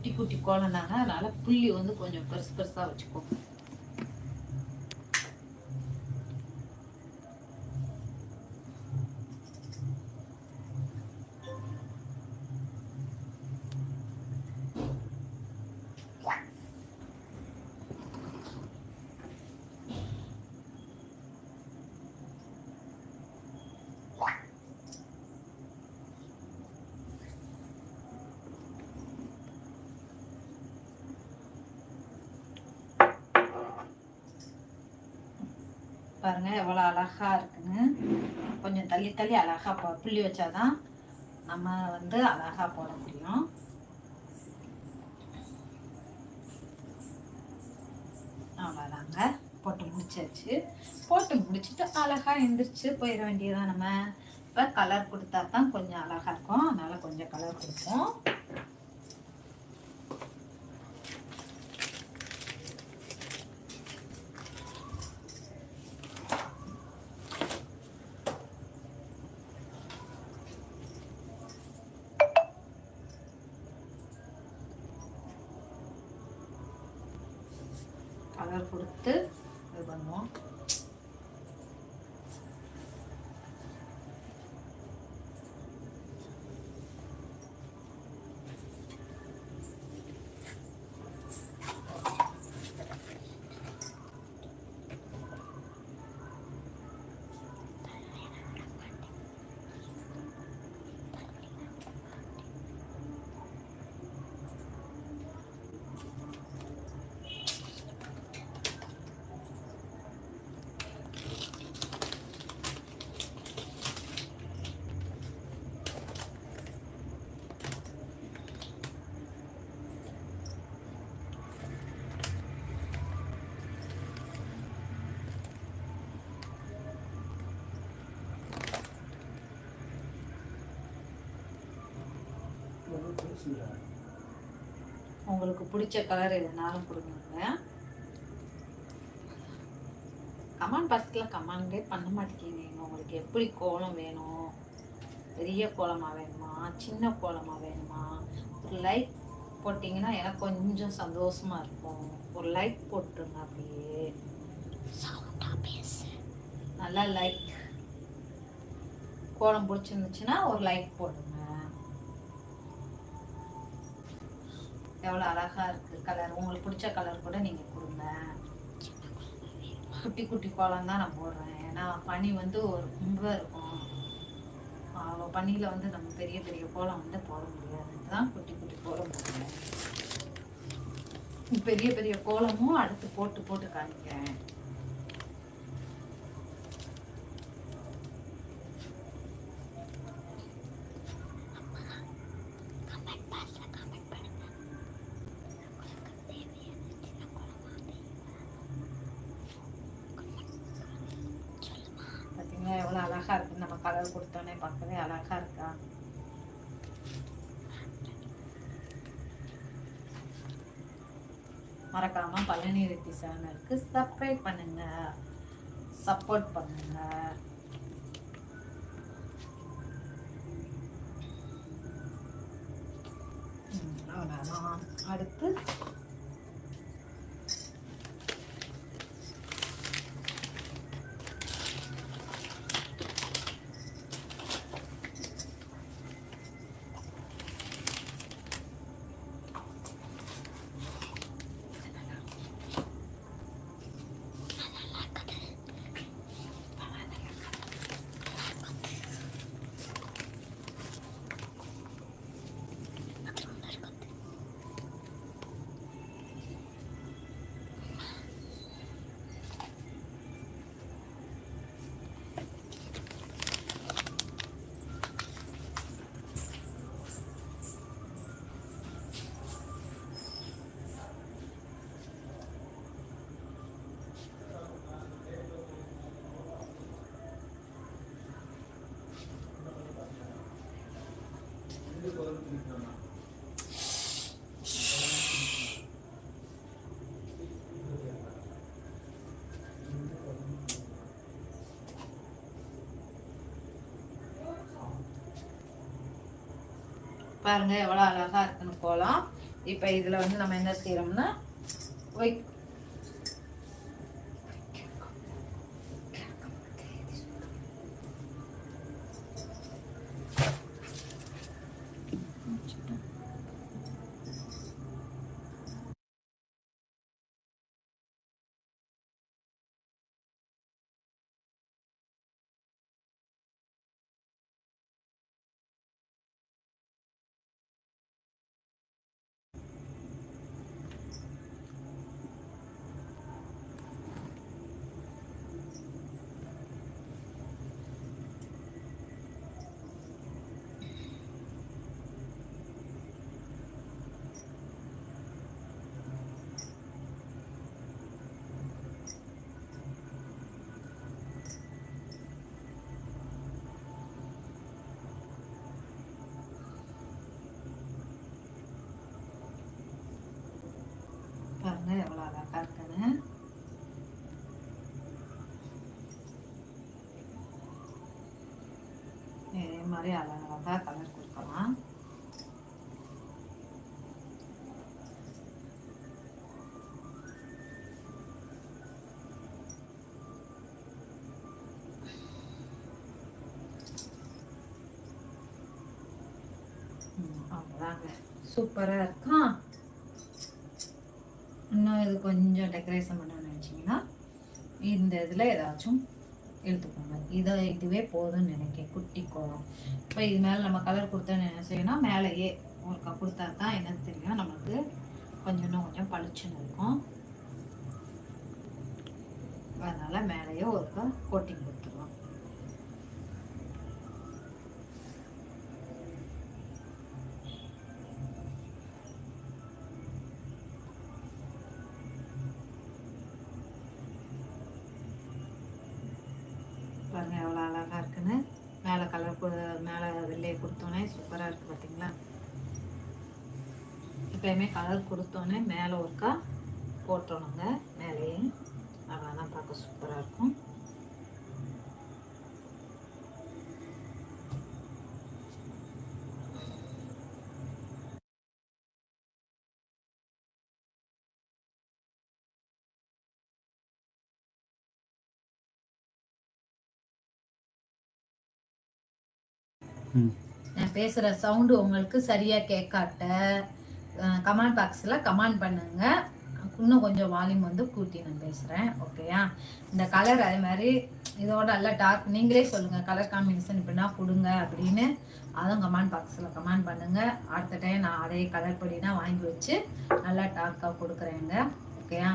குட்டி குட்டி கோலம் அதனால் புள்ளி வந்து கொஞ்சம் பெருசு பெருசாக வச்சுக்கோங்க பாருங்க எவ்வளோ அழகா இருக்குங்க. கொஞ்சம் தள்ளி தள்ளி அழகா போ புள்ளி வச்சாதான் நம்ம வந்து அழகா போட முடியும். அவ்வளோதாங்க போட்டு முடிச்சாச்சு. போட்டு முடிச்சுட்டு அழகா எந்திரிச்சு போயிட வேண்டியதான் நம்ம. இப்போ கலர் கொடுத்தா தான் கொஞ்சம் அழகா இருக்கும். அதனால கொஞ்சம் கலர் கொடுப்போம். கலர் கொடுத்து இது பண்ணுவோம் உங்களுக்கு பிடிச்ச கலர் எதுனாலும் கொடுங்க. கமாண்ட் பாக்ஸில் கமாண்டே பண்ண மாட்டேங்கிறீங்க. உங்களுக்கு எப்படி கோலம் வேணும்? பெரிய கோலமாக வேணுமா? சின்ன கோலமாக வேணுமா? ஒரு லைக் போட்டிங்கன்னா எனக்கு கொஞ்சம் சந்தோஷமா இருக்கும். ஒரு லைக் போட்டுருங்க அப்படியே. நல்லா லைக் கோலம் பிடிச்சிருந்துச்சுன்னா ஒரு லைக் போடுங்க. எவ்வளோ அழகா இருக்கு கலர் உங்களுக்கு பிடிச்ச கலர் கூட நீங்க கொடுங்க. குட்டி குட்டி கோலம் தான் நான் போடுறேன். ஏன்னா பனி வந்து ஒரு ரொம்ப இருக்கும். அவ்வளோ பனியில் வந்து நம்ம பெரிய பெரிய கோலம் வந்து போட முடியாது. தான் குட்டி குட்டி கோலம் போடுறேன். பெரிய பெரிய கோலமும் அடுத்து போட்டு போட்டு காமிக்கிறேன் பார்த்தீங்களா எவ்வளோ அழகா இருக்கு நம்ம கலர் கொடுத்தோன்னே பார்க்கவே அழகா இருக்கா? மறக்காம பழனி ரெட்டி சேனலுக்கு சப்ஸ்கிரைப் பண்ணுங்க. சப்போர்ட் பண்ணுங்க. ம், அடுத்து பாருங்கள் எவ்வளோ அழகாக இருக்குன்னு போகலாம் இப்போ இதில் வந்து நம்ம என்ன செய்கிறோம்னா ஒய் பாருங்க எவ்வளோ அழகாக இருக்குன்னு. இதே மாதிரி அழகழகாக கலர் கொடுக்கலாம். அவ்வளோதாங்க சூப்பராக இருக்கான் இன்னும் இது கொஞ்சம் டெக்கரேஷன் பண்ண நினச்சிங்கன்னா இந்த இதில் ஏதாச்சும் எடுத்துக்கோங்க. இதை இதுவே போதும்னு நினைக்கிறேன் குட்டி கோலம். இப்போ இது மேலே நம்ம கலர் கொடுத்தோன்னு என்ன செய்யணும் மேலேயே ஒரு கப் கொடுத்தா தான் என்ன தெரியும். நமக்கு கொஞ்சம் இன்னும் கொஞ்சம் பளிச்சுன்னு இருக்கும். அதனால் மேலேயே ஒரு கோட்டிங் கொடுத்துருவோம் பாருங்க எவ்வளோ அழகாக இருக்குன்னு. மேலே கலர் மேலே வெள்ளையை கொடுத்தோன்னே சூப்பராக இருக்குது பார்த்தீங்களா எப்பயுமே கலர் கொடுத்தோன்னே மேலே ஒருக்கா போட்டோணுங்க மேலேயே அவ்வளோதான் பார்க்க சூப்பராக இருக்கும். நான் பேசுகிற சவுண்டு உங்களுக்கு சரியாக கேட்காட்ட. கமெண்ட் பாக்ஸில் கமெண்ட் பண்ணுங்க. இன்னும் கொஞ்சம் வால்யூம் வந்து கூட்டி நான் பேசுகிறேன் ஓகேயா இந்த கலர் அதே மாதிரி இதோட நல்லா டார்க் நீங்களே சொல்லுங்கள் கலர் காம்பினேஷன் இப்படின்னா கொடுங்க அப்படின்னு. அதுவும் கமெண்ட் பாக்ஸில் கமெண்ட் பண்ணுங்கள் அடுத்த டைம் நான் அதே கலர் படினா வாங்கி வச்சு நல்லா டார்க்காக கொடுக்குறேங்க ஓகேயா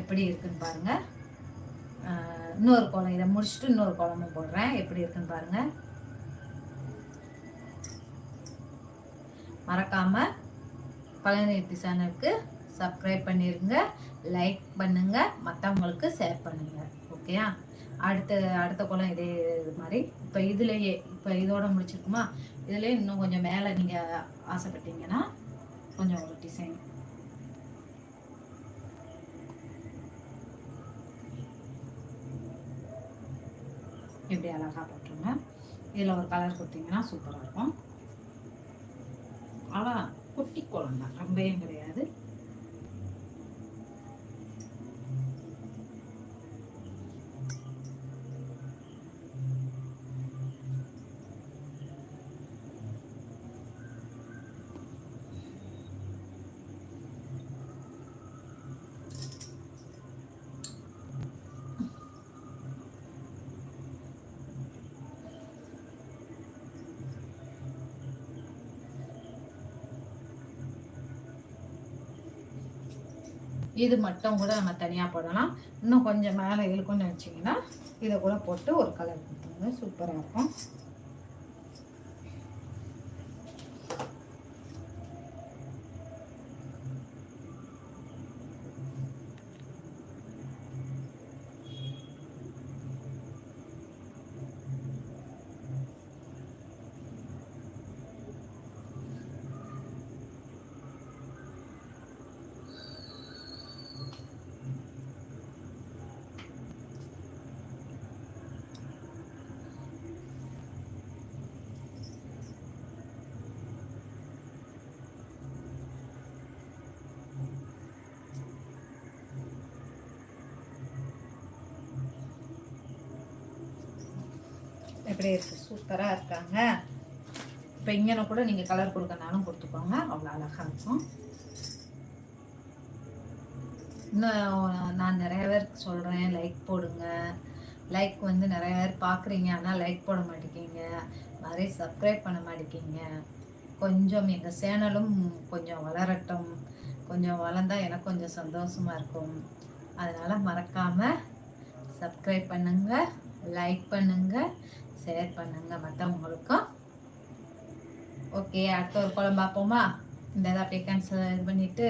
எப்படி இருக்குன்னு பாருங்கள் இன்னொரு கோலம் இதை முடிச்சுட்டு இன்னொரு கோலமும் போடுறேன். எப்படி இருக்குன்னு பாருங்கள் மறக்காமல் பழனிருத்தி சேனலுக்கு சப்ஸ்கிரைப் பண்ணிடுங்க லைக் பண்ணுங்கள் மற்றவங்களுக்கு ஷேர் பண்ணுங்கள் ஓகேயா அடுத்த அடுத்த குளம் இதே இது மாதிரி. இப்போ இதுலேயே இப்போ இதோட முடிச்சிருக்குமா? இதுலேயே இன்னும் கொஞ்சம் மேலே நீங்கள் ஆசைப்பட்டீங்கன்னா கொஞ்சம் ஒரு டிசைன் இப்படி அழகாக போட்டுருங்க. இதில் ஒரு கலர் கொடுத்தீங்கன்னா சூப்பராக இருக்கும். ஆனால் குட்டி குளம் தான் ரொம்பவும் கிடையாது. இது மட்டும் கூட நம்ம தனியாக போடலாம். இன்னும் கொஞ்சம் மேலே இழுக்குன்னு வச்சிங்கன்னா இதை கூட போட்டு ஒரு கலர் கொடுத்துருங்க. சூப்பராக இருக்கும். எப்படி இருக்கு? சூப்பராக இருக்காங்க. இப்போ இங்கே கூட நீங்கள் கலர் கொடுக்கனாலும் கொடுத்துக்கோங்க. அவ்வளோ அழகாக இருக்கும். இன்னும் நான் நிறைய பேருக்கு சொல்கிறேன் லைக் போடுங்க. லைக் வந்து நிறைய பேர் பார்க்குறீங்க ஆனால் லைக் போட மாட்டேங்கிங்க நிறைய சப்ஸ்கிரைப் பண்ண மாட்டேங்கிங்க கொஞ்சம் எங்கள் சேனலும் கொஞ்சம் வளரட்டும். கொஞ்சம் வளர்ந்தால் எனக்கு கொஞ்சம் சந்தோஷமாக இருக்கும். அதனால் மறக்காமல் சப்ஸ்கிரைப் பண்ணுங்கள் லைக் பண்ணுங்கள் ஷேர் பண்ணுங்க மற்றவங்களுக்கும் ஓகே அடுத்த ஒரு குழம்பு பார்ப்போமா? இந்த இதை அப்படியே கேன்சல் இது பண்ணிவிட்டு